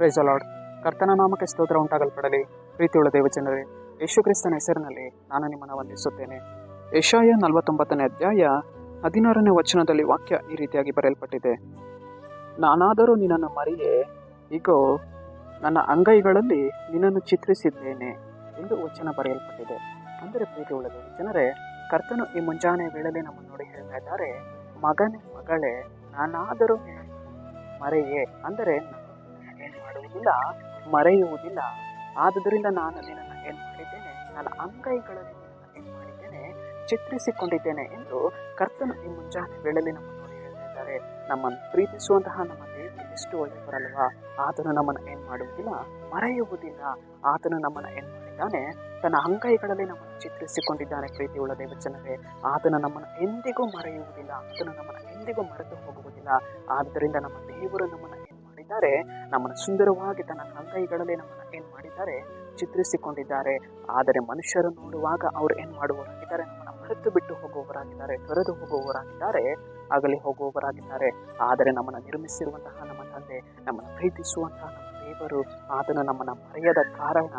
Price ಅಲಾಡ್ ಕರ್ತನ ನಾಮಕ್ಕೆ ಸ್ತೋತ್ರ ಉಂಟಾಗಲ್ಪಡಲಿ. ಪ್ರೀತಿಯುಳ್ಳ ದೇವಜನರೇ, ಯೇಸು ಕ್ರಿಸ್ತನ ಹೆಸರಿನಲ್ಲಿ ನಾನು ನಿಮ್ಮನ್ನು ವಂದಿಸುತ್ತೇನೆ. ಯಶಾಯ ನಲವತ್ತೊಂಬತ್ತನೇ ಅಧ್ಯಾಯ ಹದಿನಾರನೇ ವಚನದಲ್ಲಿ ವಾಕ್ಯ ಈ ರೀತಿಯಾಗಿ ಬರೆಯಲ್ಪಟ್ಟಿದೆ. ನಾನಾದರೂ ನಿನ್ನನ್ನು ಮರೆಯೇ ಈಗೋ ನನ್ನ ಅಂಗೈಗಳಲ್ಲಿ ನಿನ್ನನ್ನು ಚಿತ್ರಿಸಿದ್ದೇನೆ ಎಂದು ವಚನ ಬರೆಯಲ್ಪಟ್ಟಿದೆ. ಅಂದರೆ ಪ್ರೀತಿ ಉಳ್ಳದು ಜನರೇ ಕರ್ತನು ಈ ಮುಂಜಾನೆ ವೇಳೆಯಲ್ಲಿ ನಮ್ಮನ್ನು ನೋಡಿ ಹೇಳ್ತಾ ಇದ್ದಾರೆ, ಮಗನೇ, ಮಗಳೇ, ನಾನಾದರೂ ಮರೆಯೇ. ಅಂದರೆ ಮಾಡುವುದಿಲ್ಲ ಮರೆಯುವುದಿಲ್ಲ. ಆದುದರಿಂದ ನಾನು ನಿನ್ನನ್ನು ಏನು ಮಾಡಿದ್ದೇನೆ, ನನ್ನ ಅಂಗೈಗಳಲ್ಲಿ ಏನು ಮಾಡಿದ್ದೇನೆ, ಚಿತ್ರಿಸಿಕೊಂಡಿದ್ದೇನೆ ಎಂದು ಕರ್ತನು ಈ ಮುಂಜಾನೆ ವೇಳೆಯಲ್ಲಿ ನಮ್ಮನ್ನು ಹೇಳ್ತಾ ನಮ್ಮನ್ನು ಪ್ರೀತಿಸುವಂತಹ ನಮ್ಮ ದೇವರು ಎಷ್ಟು ಒಳ್ಳೆಯವರಲ್ವಾ? ಆತನು ನಮ್ಮನ್ನು ಏನು ಮಾಡುವುದಿಲ್ಲ, ಮರೆಯುವುದಿಲ್ಲ. ಆತನು ನಮ್ಮನ್ನು ಏನು ಮಾಡಿದ್ದಾನೆ, ತನ್ನ ಅಂಗೈಗಳಲ್ಲಿ ನಮ್ಮನ್ನು ಚಿತ್ರಿಸಿಕೊಂಡಿದ್ದಾನೆ ಪ್ರೀತಿಯುಳ್ಳ ದೇವಚನವೇ ಆತನು ನಮ್ಮನ್ನು ಎಂದಿಗೂ ಮರೆಯುವುದಿಲ್ಲ, ಆತನು ನಮ್ಮನ್ನು ಎಂದಿಗೂ ಮರೆತು ಹೋಗುವುದಿಲ್ಲ. ಆದ್ದರಿಂದ ನಮ್ಮ ದೇವರು ನಮ್ಮನ್ನು ಮಾಡಿದ್ದಾರೆ, ನಮ್ಮನ್ನು ಸುಂದರವಾಗಿ ತನ್ನ ಅಂಗೈಗಳಲ್ಲಿ ನಮ್ಮನ್ನು ಏನು ಮಾಡಿದ್ದಾರೆ, ಚಿತ್ರಿಸಿಕೊಂಡಿದ್ದಾರೆ. ಆದರೆ ಮನುಷ್ಯರು ನೋಡುವಾಗ ಅವರು ಏನು ಮಾಡುವವರಾಗಿದ್ದಾರೆ, ನಮ್ಮನ್ನು ಮರೆತು ಬಿಟ್ಟು ಹೋಗುವವರಾಗಿದ್ದಾರೆ, ತೊರೆದು ಹೋಗುವವರಾಗಿದ್ದಾರೆ ಆಗಲಿ ಹೋಗುವವರಾಗಿದ್ದಾರೆ. ಆದರೆ ನಮ್ಮನ್ನು ನಿರ್ಮಿಸಿರುವಂತಹ ನಮ್ಮ ತಂದೆ, ನಮ್ಮನ್ನು ಪ್ರೀತಿಸುವಂತಹ ದೇವರು, ಆತನು ನಮ್ಮನ್ನು ಮರೆಯದ ಕಾರಣ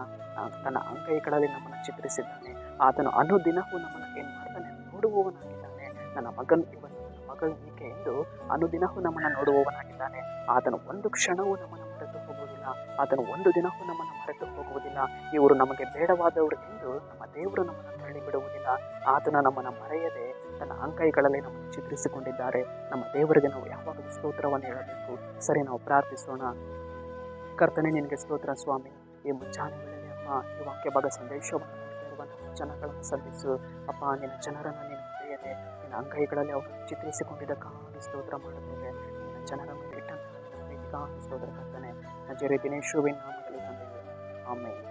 ತನ್ನ ಅಂಗೈಗಳಲ್ಲಿ ನಮ್ಮನ್ನು ಚಿತ್ರಿಸಿದ್ದಾನೆ. ಆತನು ಅನುದಿನವೂ ನಮ್ಮನ್ನು ಏನು ಮಾಡ್ತಾನೆ, ನೋಡುವವನಾಗಿದ್ದಾನೆ. ನನ್ನ ಮಗನ ಇವನು ನನ್ನ ಮಗಳು ಏಕೆ ಎಂದು ಅನುದಿನವೂ ನಮ್ಮನ್ನು ನೋಡುವವನಾಗಿದ್ದಾನೆ. ಆತನು ಒಂದು ಕ್ಷಣವೂ ನಮ್ಮನ್ನು ಮರೆತು ಹೋಗುವುದಿಲ್ಲ. ಆತನು ಒಂದು ದಿನವೂ ನಮ್ಮನ್ನು ಮರೆತು ಹೋಗುವುದಿಲ್ಲ. ಇವರು ನಮಗೆ ಬೇಡವಾದವರು ಎಂದು ನಮ್ಮ ದೇವರು ನಮ್ಮನ್ನು ತಳ್ಳಿ ಬಿಡುವುದಿಲ್ಲ ಆತನ ನಮ್ಮನ್ನು ಮರೆಯದೆ ತನ್ನ ಅಂಕೈಗಳಲ್ಲಿ ನಮ್ಮನ್ನು ಚಿತ್ರಿಸಿಕೊಂಡಿದ್ದಾರೆ. ನಮ್ಮ ದೇವರಿಗೆ ನಾವು ಯಾವಾಗಲೂ ಸ್ತೋತ್ರವನ್ನು ಹೇಳಬೇಕು. ಸರಿ, ನಾವು ಪ್ರಾರ್ಥಿಸೋಣ. ಕರ್ತನೆ, ನಿನಗೆ ಸ್ತೋತ್ರ ಸ್ವಾಮಿ. ಈ ವೇಳೆಯಲ್ಲಿ ಅಪ್ಪ, ಈ ವಾಕ್ಯ ಭಾಗ ಸಂದೇಶವನ್ನು ಜನಗಳನ್ನು ಸಲ್ಲಿಸು. ಅಪ್ಪ, ನಿನ್ನ ಜನರನ್ನು ನೀನು ನನ್ನ ಅಂಗೈಗಳಲ್ಲಿ ಚಿತ್ರಿಸಿಕೊಂಡಿದ್ದ ಕಾಣಿ ಸ್ತೋತ್ರ ಮಾಡುತ್ತೇವೆ ನಿನ್ನ ಜನರ ಮೇಲೆ ಇಟ್ಟಂತಹ ಪ್ರೀತಿಗಾಗಿ ಸ್ತೋತ್ರ ಕರ್ತನೆ. ನಜರೆ ದಿನೇಶುವಿನ ನಾಮದಲ್ಲಿ ತಂದೆಯೇ ಆಮೇಲೆ